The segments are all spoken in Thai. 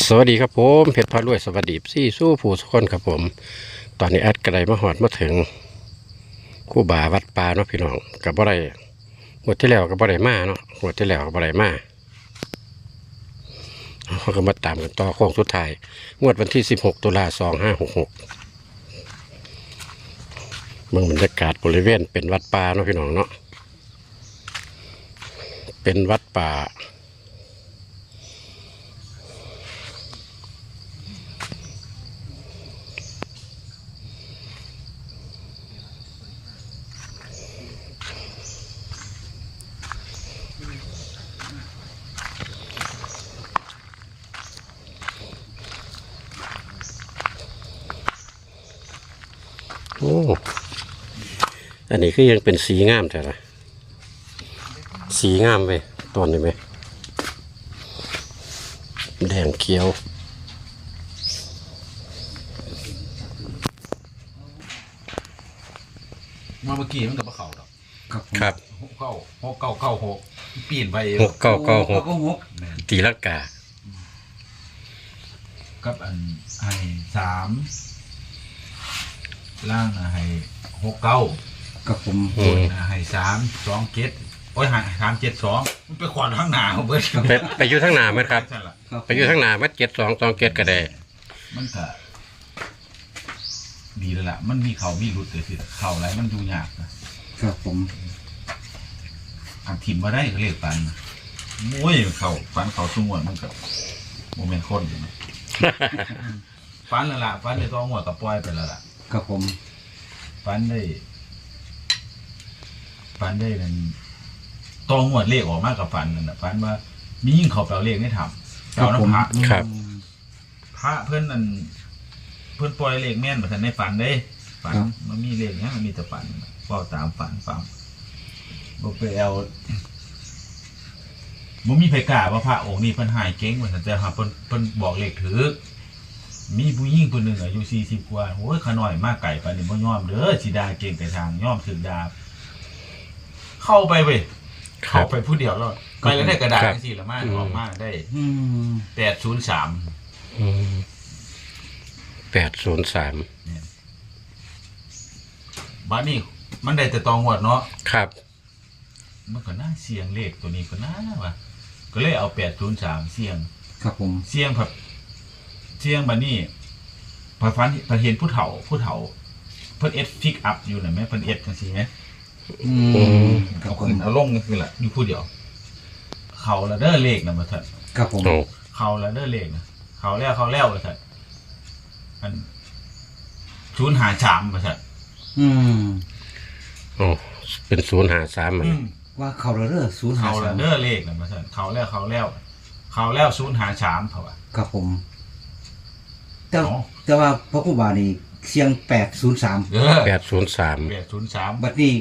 สวัสดีครับผมเพชรพารวยสวัสดีซี่สู้ผู้สุคนครับผม ตอนนี้แอดกระไดมาหอดมาถึงคู่บาวัดป่าเนาะพี่น้องกับบ่ได้หมดที่แล้วกับบ่ได้มาเนาะหมดที่แล้วกับบ่ได้มาเขาก็มาตามกันต่อโค้งสุดท้ายงวดวันที่ 16 ตุลา2566เมืองบรรยากาศบริเวณเป็นวัดป่าเนาะพี่น้องเนาะเป็นวัดป่า อ้อันนี้คือยังเป็นสีงามแต่ละสีงามไปต้นนี้ไหมแดงเขียวมาเมื่อกี้มันกับเขาดอกครับผมครับหกเก้าหกเก้าเก้าหกปีนไปหกเก้าเก้าหกก็หกแม่นตีลังกากับอันให้สาม ล่างน่ะให้หกเก้ากับผมอืมน่ะให้สามสองเจ็ดโอ้ยให้สามเจ็ดสองมันไปขวานข้างหน้าของเบิร์ดไปไปอยู่ทั้งหนาไหมครับใช่ละครับไปอยู่ทั้งหนามัดเจ็ดสองสองเจ็ดก็ได้ มันก็ดีแล้วล่ะ มันมีเขามีหลุดเลยสิเขาอะไรมันดูยากนะครับผมอันทิมมาได้ก็เรียกปันโอ้ยเขาฟันเขาชุ่มวนมันก็โมเมนต์คนอยู่นะ ฟันแล้วล่ะฟันในตัวหัวกับปล่อยไปแล้วล่ะ กับผมฟันได้ฟันได้นั่นตองหวดเลขออกมากับฟันนั่นนะฟันว่ามียิ่งเขาแปลเลขไม่ทำครัเอาผมน้ำพระครับ พระเพื่อนนั่นเพื่อนปล่อยเลขแม่นมาทันในฝันเด้ฝันมันมีเลขเนี้ยมันมีแต่ฝันเฝ้าตามฝันฟังบอกไปเอาบ่มีไผกล้าว่าพระองค์นี้เพิ่นหายเก่งว่าซั่นแต่หาเพิ่นเพิ่นบอกเลขถือ มีผู้หญิงคนหนึ่งอายุสี่สิบกว่าโอ้ยขาน้อยมากไก่ปานนี้บ่ยอมเด้อสิดาเก่งแต่ทางยอมถึกดา เข้าไปเว้ยครัเข้าบไปผู้เดียวแล้วไปแล้วได้กระดาษครับจังซี่ละมาอืมออกมาได้อืมแปดศูนย์สามแปดศูนย์สามบ้านนี้มันได้แต่ตองหวดเนาะครับ มันก็น่าเสียงเลขตัวนี้ก็น่าว่ะก็เลยเอาแปดศูนย์สามเสียง ครับผมเสียงแบบ เสียงบันนี้พอฟันพอเห็นผู้เฒ่าผู้เฒ่า เพิ่นเอ็ดฟิกอัพอยู่น่ะแม่เพิ่นเอ็ดจังซี่ไหมอือืมมครัเอาบผมขึ้นเอาลงก็คือละอยู่ผู้เดียว เขาละเด้อเลขนะมาเถอะครับผม โอ้เขาละเด้อเลขนะเขาแล้วเขาแล้วมาเถอะอันศูนย์หาชามมาเถอะอืม โอ้เป็นศูนย์หาสามมันว่าเขาระเด้อศูนย์หาเขาสาละมเด้อเลขนะมาเถอะเขาแล้วเขาแล้ว เขาแล้วศูนย์หาชามเขาว่า ครับผม แต่อ๋อแต่ว่าพระครูบานี่เสียงแปดศูนย์สามเออแปดศูนย์สามแปดศูนย์สามบัดนี้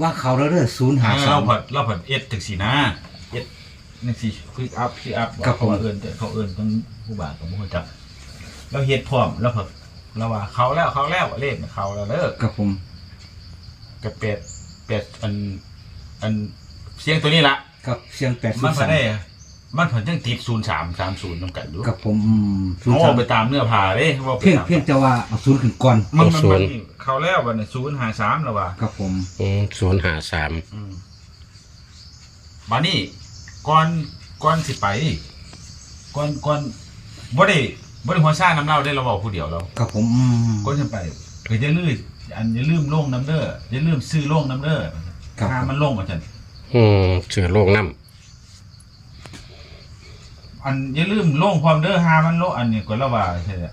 ว่าเขาระเด้อศูนย์หาสาเราม ผัดเราผัดเอ็ดถึงสีหน้าเอ็ดนี่สิฟิกอัพฟิกอัพครับผม เขาเอิญแต่เขาเอิญต้องผู้บ่าวกับผู้จับเราเฮ็ดพร้อมแล้วผัดเราว่าเขาแล้วเขาแล้วเลขน่ะเขาแล้วเลิกครับผม กับเป็ดเป็ดอันอันเสียงตัวนี้ละ กับเสียงแปดศูมันนย์พอสามได้ มันผลจังติดศูนย์สามสามศูนย์นำกันดูกับผมอืมศูนเขาย์สาเอามไปตามเนื้อผ้าเด้ว่าไปเพียงตามเพียงแต่ว่าเอาศูนย์ขึ้นก่อนมันมันมันเขาแล้ววันนี้ศูนย์หาสามแล้วว่ะครับผมศูนย์หาสามอืมบานี่ก่อนก่อนสิไปก่อนก่อนบ่ได้บ่ได้หัวซ่าน้ำเล่าได้เราบอกผู้เดียวเราครับผมอืม ก่อนจะไปก็อย่าลืมอันอย่าลืมลงน้ำเด้ออย่าลืมซื้อลงน้ำเด้อครับ ถ้ามันลงอาจารย์อืมเสือโลกน้ อันอย่าลืมลงความเด้อหามันลงอันนี้ก็แล้วว่าใช่ไหม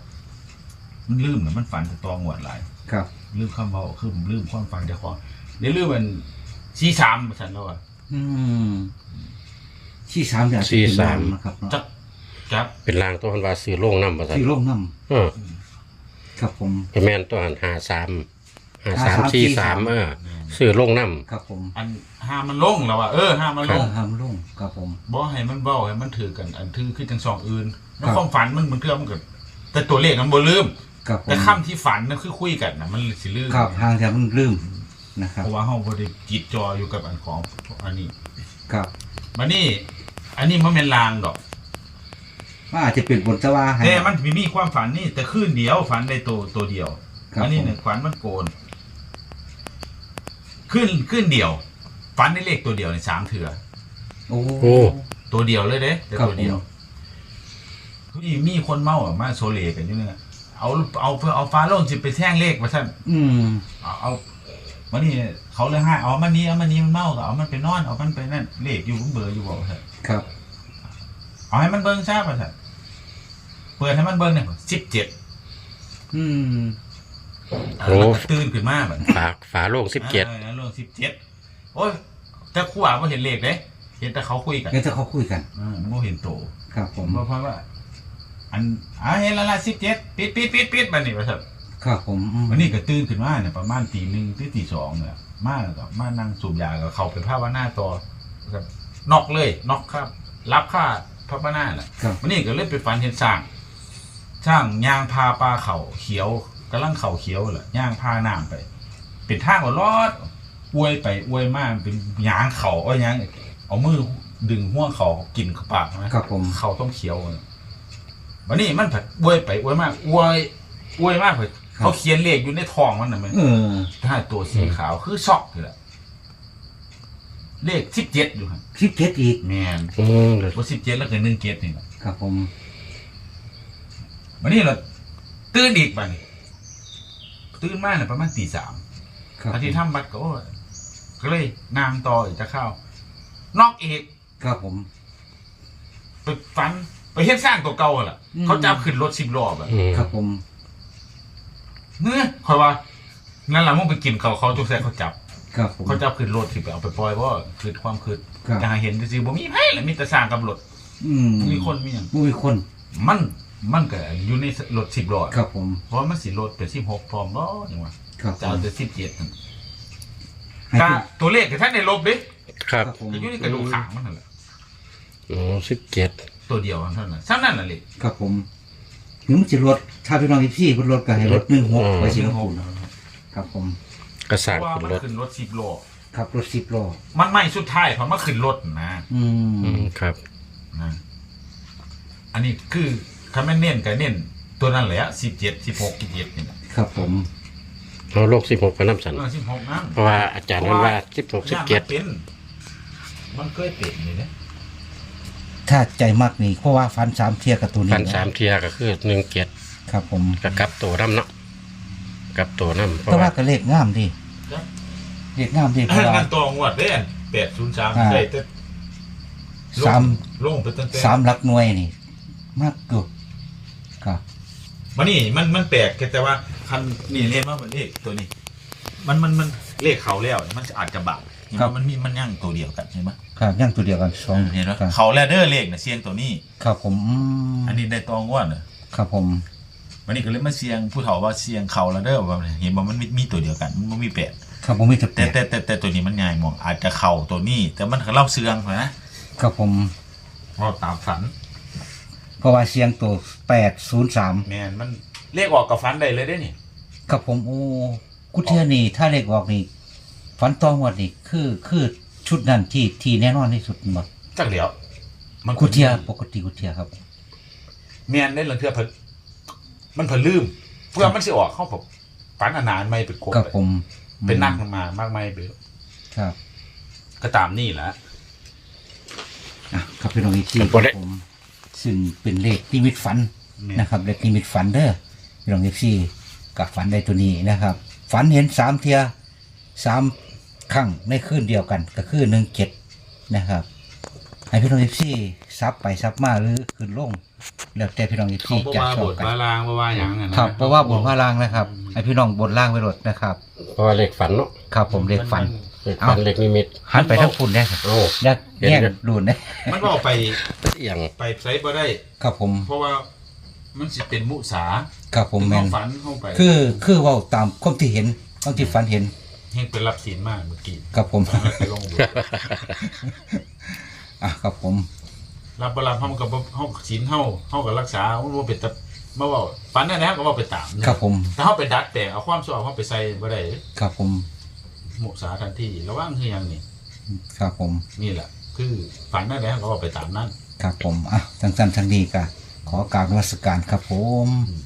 มันลืมน่ะมันฝันจะตองหวดหลายครับ ลืมคำเว้าคือผมลืมความฝันเจ้าของอย่าลืมมันซีสามฉันแล้วว่าอืมที่สามอย่างที่เป็นลางนะครับเนาะจักจับำเป็นรางตัวพันวาซื้อโลกน้ำมาสันที่ร่มน้เออำครับผมเป็นแม่นตัวหันหาสามหาสาม53สี่สามเออ ซื้อโลกน้ครับผมอันห้ามมันลงแล้วว่าเออห้ามมันเอลองห้ามลงครับผม บ่ให้มันเบ้าให้มันถือกันอันถือคือจังสองอื่นแล้ครัวบความฝันมันมันเกือมันก็แต่ตัวเลขมันบ่ลืมครับผมแต่ค่ำที่ฝันนั่นคือคุยกันนะมันสิลืมครับทางจะมันลืมนะครับเพราะว่าเฮาบ่ได้จิตจออยู่กับอันของอันนี้ครับมานี่ อันนี้มันเป็นลางดอกว่าอาจจะเป็นบนตะวาให้แต่มันมีมีความฝันนี่แต่คืนเดียวฝันได้ตัวตัวเดียว ครับอันนี้ผม เนี่ยฝันมันโกน ขึ้นขึ้นเดียวฝันได้เลขตัวเดียวในสามเถื่อโอ้โอ้ ตัวเดียวเลยเด้แต่ครับตัวเดียวมีมีคนเมาอะมาโซเลกันอยู่เนี่ยเอาเอาเพื่อเอาฟ้าโล่งจิไปแท่งเลขมาท่านอืมเอาเอาวันนี้เขาเลยให้เอามันนี้เอามันนี้มันเมาก็เอามันไปนอนเอามันไปนั่นเลขอยู่เบอร์อยู่บอกเถอะครับ เอาให้มันเบิ้งทราบมาเถอะเปิดให้มันเบิ้งเนี่ยสิบเจ็ดอืม แล้วก็ตื่นขึ้นมาแบบฝาฝาโล่งสิบเจ็ดออเรื่องสิบเจ็ดโอ้ยแต่ครู่อะไม่เห็นเลขเลยเห็นแต่เขาคุยกันเดี๋ยวจะเขาคุยกัน เออไม่เห็นโตครับผมเพราะเพราะว่า อันอ่าเห็นและละสิบเจ็ดปิดปิดปิดปิดมันนี่มาเถอะครับผมอืมวันนี้ก็ตื่นขึ้นมาเนี่ยประมาณตีหนึ่งตีตีสองเนี่ยมากับมานั่งสูบยากับเขาเป็นภาพว่าหน้าต่อครับนอกเลยนอกครับ รับค่าพระบ้าหน้าแหละครับวันนี้ก็เลยไปฝันเห็นสร้างสร้างยางพาปลาเขาเขียว กำลังเขาเขียวแหละยางพาน้ำไป เป็นทางหัวรอดอวยไปอวยมากเป็นยางเขาเอายางเอามือดึงห่วงเขากินเข้าปากนะครับผมเขาต้องเขียวอะวันนี้มันผัดอวยไปอวยมากอวยอวยมากเลยเขาเขียนเลขอยู่ในท้องมันนะมันเออถ้าตัวสีขาวคือช็อกเลยล่ะเลขสิบเจ็ดอยู่ครับคลิปเท็ดอีกแมนอืมว่าสิบเจ็ดแล้วก็หนึ่งเจ็ดนี่แหละครับผมวันนี้เราตื่นอีกไป ตื่นมาเนี่ยประมาณตีสามครับอาทิตย์ทำบัตรก็โอ้ยก็เลยนางต่ออีกจะเข้านอกอีกครับผม ไปฟันไปเฮ็ดสร้างตัวเก่าอะล่ะ อืม เขาจับขึ้นรถสิบล้อแบบอืมครับผมเนื้อคอยว่านั่นแหละมึงไปกินเขาเขาจุกแซกเขาจับ ครับผม เขาจับขึ้นรถสิไปเอาไปปล่อยเพราะว่าคือความคือครับ จะให้เห็นจริงๆบ่มีไพ่เลยมีแต่สร้างกับรถอืมมีคนมีอย่างผู้มีคน มัน มันก็อยู่ในรถสิบล้อครับผม เพราะมันสิรถเป็นสิบหกพร้อมบ่อย่างว่าครับผจะเอามแต่สิบเจ็ดให้กาผู้ตัวเลขกับท่านในลบดิครับครับผมก็อยู่ในกระดูกขางมันนั่นแหละโอ้สิบเจ็ดตัวเดียวเท่านั้นซ้ำนั่นแหละเลยครับผมถึงมันจะรถถ้าพี่น้องอีพี่รถก็ให้รถหนึ่งหกไปสิครับผมครับผม กระเพสร้างราะว่าขึ้นมันรถขึ้นรถสิบโลครับรถสิบล้อมันไม่สุดท้ายเพราะมันขึ้นรถนะ อือืมมครับนะอันนี้คือ คำแม่นเน้นกับเน้น ตัวนั้นแหละสิบเจ็ดสิบหกสิบเจ็ดนี่แหละครับผมเอาโลกสิบหกไปน้ำสัน สิบหกนั่นเพราะว่าอาจารย์นั้นว่าสิบหกสิบเจ็ดย่านมันเป็นมันเคยเป็นนี่นะถ้าใจมากนี่เพราะว่าฟันสามเทียกับตัวนี้พันสามเทียก็คือหนึ่งเจ็ดครับผมกับกลับตัวน้ำเนาะกลับตัวน้ำเพแต่ราะว่าว่าก็เลขงามดีเลขงามดีเพราะว่ามันตัวงวดเด้แปดศูนย์สามอ่า ได้แต่ลงสามลงไปตั้งแต่สามหลักหน่วยนี่ มากเกือบ ครับมันนี่มันมันแปลกแค่แต่ว่าคันนี่เรียนว่ามันเลขตัวนี้ มันมันมันเลขเขาแล้วมันอาจจะบาดเห็นไหมมันมีมันย่างตัวเดียวกันเห็นไหมครับย่างตัวเดียวกันสองเห็นไหมครับเขาแล้วเด้อเลขนะเสียงตัวนี้ ครับผมอืมอันนี้ได้ตองวดน่ะครับผมวันนี้ก็เลยมาเสียงผู้เฒ่าว่าเสียงเขาแล้วเด้อว่าเห็นว่ามันมีมีตัวเดียวกันมันบ่มีแปด ครับผมมีแต่แปแต่ดแต่แต่แต่ตัวนี้มันง่ายมองอาจจะเข่าตัวนี้ แต่มันเล่าเสืองนะ ครับผมเราตามฝัน เพราะว่าเสียงตัวแปดศูนย์สามแมนมันเลขออกกับฝันได้เลยได้นี่ครับผมโอ้กุเทียนี่ถ้าเลขออกนี่ฟันตองหมดนี่คือคือชุดนั้นที่ที่แน่นอนที่สุดหมดจักเดียวมันกุเทียปกติกุเทียครับ แมนได้หลังเทือเพิ่นมันเพิ่นลืมเพื่อมันสิออกเข้าแบบฝันอนานไม่ไปกบครับเลยผม เป็นนักมามากไม่ไปครับ ก็ตามนี่แหละอะครับพี่น้องอีกทีผมคบ่รับได้ผม ซึ่งเป็นเลขนิมิตฝันนะครับเลขนิมิตฝันเด้อพี่น้องเอฟซีกับฝันได้ตัวนี้นะครับ ฝันเห็นสามเทียสามครั้งในคืนเดียวกันก็คือหนึ่งเจ็ดนะครับให้พี่น้องเอฟซีซับไปซับมาหรือขึ้นลงแล้วแต่พี่น้องเอฟซีเขาบอกจะว่าชอบบทกันบาลางบ่ว่าหยังอะนะครับเพราะว่าบนพระล่างนะครับให้พี่น้องบนล่างไปรดนะครับเพราะว่าเลขฝันเนาะครับผมเลขฝัน เลขฝันเลขนิมิตหันไปทั้งฝุ่นได้ครับโอ้แยกเห็นแยกอยู่ดูนได้มันบอกไปเอียงไปไซบ่ได้ ครับผมเพราะว่ามันสิเป็นมุสาครับผมแมเข้านฝันเข้าไปคือคือเว่าตามความที่เห็นความที่ฝันเห็นเฮงเป็นรับศีลมากเมื่อกี้ครับผมไปลงบุญอะครับผมรับบรับเฮากับเฮาศีลเฮาเฮากับรักษามันบ่เป็นตะมาเว้าฝันนั่นแหละก็เว้าไปตามครับผมถ้าเฮาไปดัดแปลงเอาความชั่วเฮาไปใส่บ่ได้ ครับผม มุสาทันทีระวังคือหยังนี่ครับผม นี่แหละ คือฝันนั่นแหละก็เว้าไปตามนั้น ครับผมอะทั้งสั้นทั้งนี้ก็ขอกรารนมัสการครับผมอืม